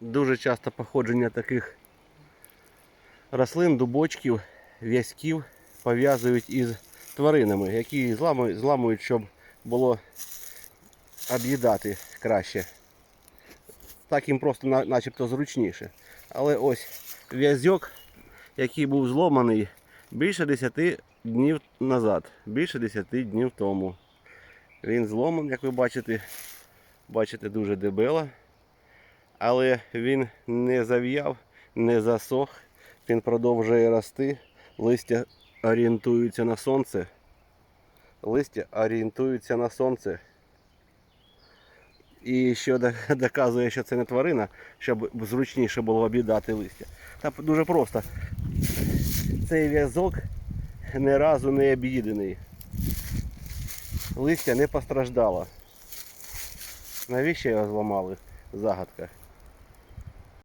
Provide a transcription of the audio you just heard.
дуже часто походження таких рослин, дубочків, в'язків пов'язують із тваринами, які зламують, щоб було об'їдати краще. Так їм просто начебто зручніше. Але ось в'язок, який був зломаний більше 10 днів назад, більше 10 днів тому. Він зломаний, як ви бачите, бачите, дуже дебело. Але він не зав'яв, не засох, він продовжує рости. Листя орієнтуються на сонце. Листя орієнтуються на сонце. І що доказує, що це не тварина, щоб зручніше було об'їдати листя. Та дуже просто. Цей в'язок ні разу не об'їдений. Листя не постраждало. Навіщо його зламали? Загадка.